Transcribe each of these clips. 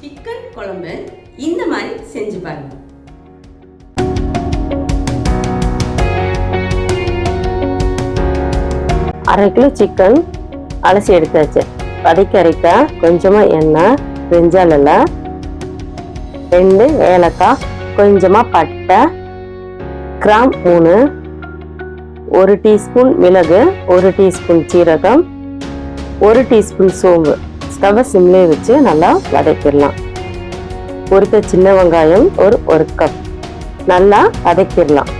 Chicken குழம்பு இந்த மாதிரி செஞ்சு பாருங்க. அரை கிலோ சிக்கன் அலசி எடுத்தாச்சு. வதக்கி அரைக்க கொஞ்சமாக எண்ணெய் வெஞ்சால் ரெண்டு ஏலக்காய் கொஞ்சமாக பட்டை கிராம் மூணு ஒரு டீஸ்பூன் மிளகு ஒரு டீஸ்பூன் சீரகம் ஒரு டீஸ்பூன் சோம்பு. ஸ்டவ்வை சிம்லே வச்சு நல்லா வதக்கிடலாம். பொறுத்த சின்ன வெங்காயம் ஒரு ஒரு கப் நல்லா வதக்கிடலாம்.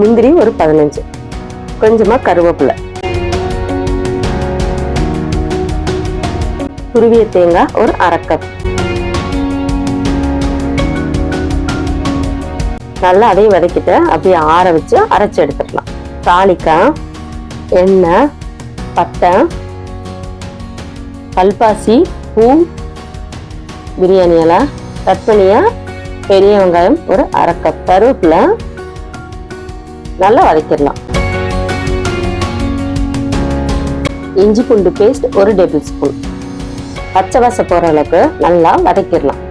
முந்திரி ஒரு பதினஞ்சு. கொஞ்சமாக கருவேப்பிலை. துருவிய தேங்காய் ஒரு அரை கப் நல்லா அதையும் வதக்கிட்டு அப்படியே ஆற வச்சு அரைச்சி எடுத்துடலாம். தாளிக்காய் எண்ணெய் பட்டை கல்பாசி பூ பிரியாணி இலை கட் பண்ணியா பெரிய வெங்காயம் ஒரு அரை கப் கருவேப்பிலை. நல்லா வதக்கிடலாம். இஞ்சி பூண்டு பேஸ்ட் ஒரு டேபிள் ஸ்பூன் பச்சை வாசம் போகிற அளவுக்கு நல்லா வதக்கிடலாம்.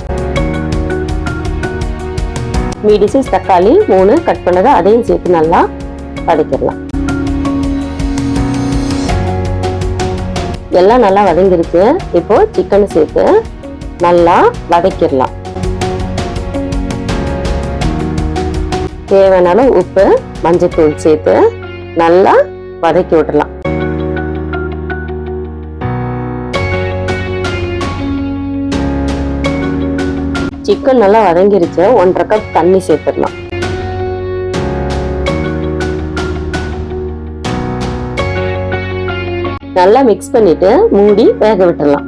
மீடி சைஸ் தக்காளி மூணு கட் பண்ணதை அதையும் சேர்த்து நல்லா வதக்கிடலாம். எல்லாம் நல்லா வதங்கிருக்கு. இப்போ சிக்கன் சேர்த்து நல்லா வதக்கிடலாம். தேவையான அளவு உப்பு மஞ்சத்தூள் சேர்த்து நல்லா வதக்கி விடலாம். சிக்கன் நல்லா வதங்கிருச்சு. ஒன்றரை கப் தண்ணி சேர்த்துடலாம். நல்லா மிக்ஸ் பண்ணிட்டு மூடி வேக விட்டுடலாம்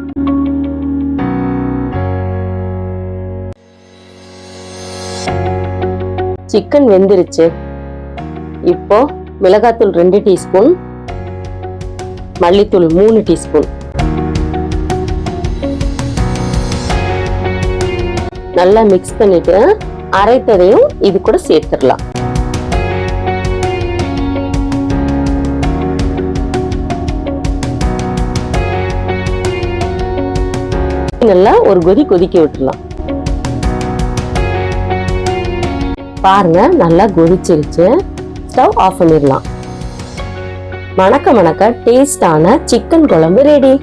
சிக்கன் வெந்துருச்சு. இப்போ மிளகாத்தூள் ரெண்டு டீஸ்பூன் மல்லித்தூள் மூணு டீஸ்பூன் நல்லா மிக்ஸ் பண்ணிட்டு அரைத்ததையும் இது கூட சேர்த்துடலாம். ஒரு கொதி கொதிக்க விட்டுலாம் பாருங்க நல்லா கொதிச்சிருச்சு. ஸ்டவ் ஆஃப் பண்ணிடலாம். மணக்க மணக்க டேஸ்டான சிக்கன் குழம்பு ரெடி